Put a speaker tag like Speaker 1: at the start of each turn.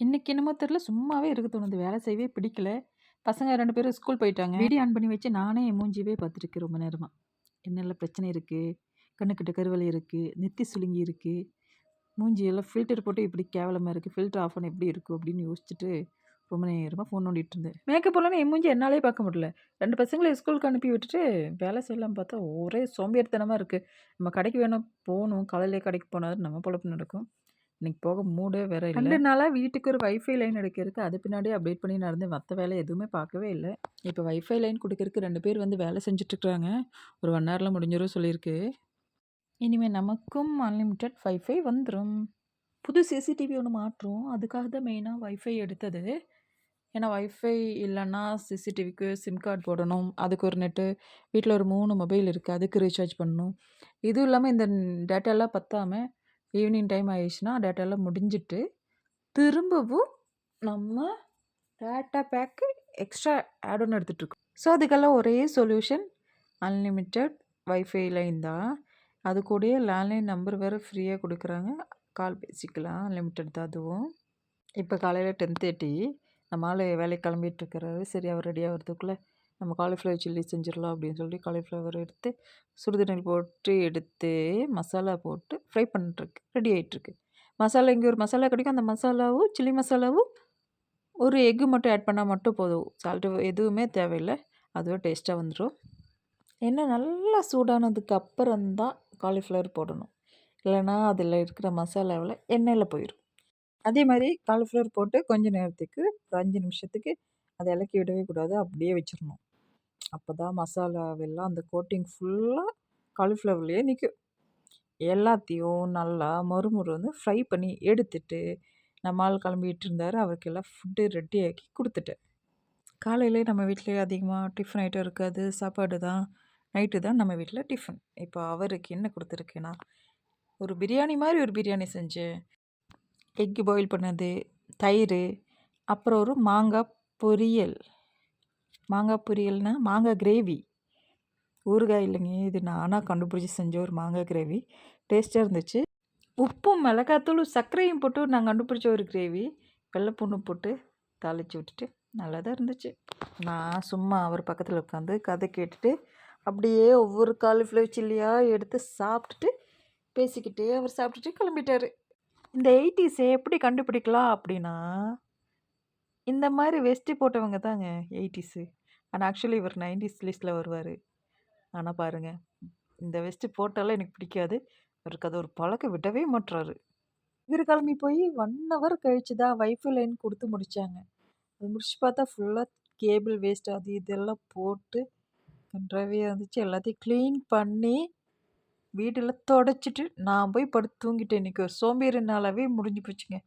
Speaker 1: இன்னைக்கு என்னமோ தெரியல சும்மாவே இருக்க தோணுது. வேலை செய்யவே பிடிக்கல. பசங்க ரெண்டு பேரும் ஸ்கூல் போயிட்டாங்க. வீடியோ ஆன் பண்ணி வச்சு நானே என் மூஞ்சியவே பார்த்துருக்கேன் ரொம்ப நேரமாக என்னெல்லாம் பிரச்சனை இருக்குது கண்ணுக்கிட்ட கருவலி இருக்குது நெத்தி சுழுங்கி இருக்குது மூஞ்சியெல்லாம் ஃபில்டர் போட்டு இப்படி கேவலமாக இருக்குது ஃபில்டர் ஆஃப் பண்ண எப்படி இருக்கும்? அப்படின்னு யோசிச்சுட்டு ரொம்ப நேரமாக ஃபோன் நோண்டிட்டு இருந்தேன். மேக்கப் போடலன்னா என் மூஞ்சி என்னாலே பார்க்க முடியல. ரெண்டு பசங்களை ஸ்கூலுக்கு அனுப்பி விட்டுட்டு வேலை செய்யலாம் பார்த்தா ஒரே சோம்பேறித்தனமாக இருக்குது நம்ம கடைக்கு வேணும் போகணும் காலையிலே கடைக்கு போனால் நம்ம பொழப்பு நடக்கும். இன்னைக்கு போக மூடே வேற ரெண்டு நாளாக வீட்டுக்கு ஒரு வைஃபை லைன் எடுக்கிறதுக்கு அது பின்னாடியே அப்டேட் பண்ணி நடந்தேன். மற்ற வேலை எதுவுமே பார்க்கவே இல்லை இப்போ வைஃபை லைன் கொடுக்கறதுக்கு ரெண்டு பேர் வந்து வேலை செஞ்சுட்டு ஒரு ஒன் ஹவரில் முடிஞ்சிடும் சொல்லியிருக்கு. இனிமேல் நமக்கும் அன்லிமிட்டெட் வைஃபை வந்துடும் புது சிசிடிவி ஒன்று மாட்டுறோம். அதுக்காக தான் மெயினாக வைஃபை எடுத்தது. ஏன்னா வைஃபை இல்லைன்னா சிசிடிவிக்கு சிம் கார்டு போடணும். அதுக்கு ஒரு நெட்டு. வீட்டில் ஒரு மூணு மொபைல் இருக்குது அதுக்கு ரீசார்ஜ் பண்ணணும். இதுவும் இல்லாமல் இந்த டேட்டாலாம் பற்றாமல் ஈவினிங் டைம் ஆயிடுச்சுன்னா டேட்டாலாம் முடிஞ்சிட்டு, திரும்பவும் நம்ம டேட்டா பேக்கு எக்ஸ்ட்ரா ஆட் ஒன்று எடுத்துகிட்ருக்கோம் ஸோ அதுக்கெல்லாம் ஒரே சொல்யூஷன் அன்லிமிட்டெட் வைஃபை லைன் தான். அது கூடயே லேண்ட்லைன் நம்பர் வேறு ஃப்ரீயாக கொடுக்குறாங்க கால் பேசிக்கலாம். அன்லிமிட்டட் தான் அதுவும். இப்போ காலையில் டென் தேர்ட்டி நம்ம ஆளு வேலைக்கு கிளம்பிட்டுருக்கிறாரு சரி அவர் ரெடி வரதுக்குள்ளே நம்ம காலிஃப்ளவர் சில்லி செஞ்சிடலாம் அப்படின்னு சொல்லி காலிஃப்ளவர் எடுத்து சுடுதண்ணில் போட்டு எடுத்து மசாலா போட்டு ஃப்ரை பண்ணிட்டுருக்கு. ரெடி ஆகிட்டுருக்கு மசாலா இங்கே ஒரு மசாலா கிடைக்கும். அந்த மசாலாவும், சில்லி மசாலாவும் ஒரு எக்கு மட்டும் ஆட் பண்ணால் மட்டும் போதும். சால்ட்டு எதுவுமே தேவையில்ல. அதுவே டேஸ்ட்டாக வந்துடும் எண்ணெய் நல்லா சூடானதுக்கு அப்புறம் தான் காலிஃப்ளவர் போடணும். இல்லைனா அதில் இருக்கிற மசாலாவில் எண்ணெயில் போயிடும் அதே மாதிரி காலிஃப்ளவர் போட்டு கொஞ்ச நேரத்துக்கு ஒரு அஞ்சு நிமிஷத்துக்கு அதை இலக்கி விடவே கூடாது. அப்படியே வச்சிடணும் அப்போ தான் மசாலாவெல்லாம் அந்த கோட்டிங் ஃபுல்லாக காலிஃப்ளவர்லேயே நிற்கும் எல்லாத்தையும் நல்லா மொறுமொறுன்னு ஃப்ரை பண்ணி எடுத்துட்டு, நம்ம ஆள் கிளம்பிட்டு இருந்தார் அவருக்கு எல்லாம் ஃபுட்டு ரெடி ஆக்கி கொடுத்துட்டேன் காலையிலே நம்ம வீட்டிலே அதிகமாக டிஃபன் ஐட்டம் இருக்காது. சாப்பாடு தான். நைட்டு தான் நம்ம வீட்டில் டிஃபன். இப்போ அவருக்கு என்ன கொடுத்துருக்கேன்னா ஒரு பிரியாணி மாதிரி ஒரு பிரியாணி செஞ்சேன். எக் பாயில் பண்ணது, தயிர் அப்புறம் ஒரு மாங்காய் பொரியல். மாங்காய் பொரியல்னால் மாங்காய் கிரேவி. ஊறுகாய் இல்லைங்க. இது நானாக கண்டுபிடிச்சி செஞ்ச ஒரு மாங்காய் கிரேவி. டேஸ்ட்டாக இருந்துச்சு. உப்பும், மிளகாத்தூளும், சர்க்கரையும் போட்டு நான் கண்டுபிடிச்ச ஒரு கிரேவி. வெள்ள போட்டு தாளிச்சு விட்டுட்டு நல்லா தான் இருந்துச்சு. நான் சும்மா அவர் பக்கத்தில் உட்காந்து கதை கேட்டுட்டு, அப்படியே ஒவ்வொரு காலிஃப்ளவர் சில்லியாக எடுத்து சாப்பிட்டுட்டு, பேசிக்கிட்டே அவர் சாப்பிட்டுட்டு கிளம்பிட்டாரு. இந்த 80ஸ எப்படி கண்டுபிடிக்கலாம் அப்படின்னா, இந்த மாதிரி வெஸ்ட்டு போட்டவங்க தாங்க 80ஸு. ஆனால் ஆக்சுவலி இவர் நைன்டிஸ் லிஸ்ட்டில் வருவார் ஆனால் பாருங்கள் இந்த வெஸ்ட்டு போட்டாலும் எனக்கு பிடிக்காது. அவருக்கு அது ஒரு பழக்கம் விடவே மாட்டுறாரு இவர் கிளம்பி போய் ஒன் ஹவர் கழிச்சு தான் வைஃபை லைன் கொடுத்து முடித்தாங்க அது முடிச்சு பார்த்தா ஃபுல்லாக கேபிள் வேஸ்ட் அது இதெல்லாம் போட்டு கண்றாவியா இருந்துச்சு. எல்லாத்தையும் க்ளீன் பண்ணி, வீடெல்லாம் தொடச்சிட்டு நான் போய் படுத்து தூங்கிட்டேன். இன்னைக்கு ஒரு சோம்பேறினாலாவே முடிஞ்சு போச்சுங்க.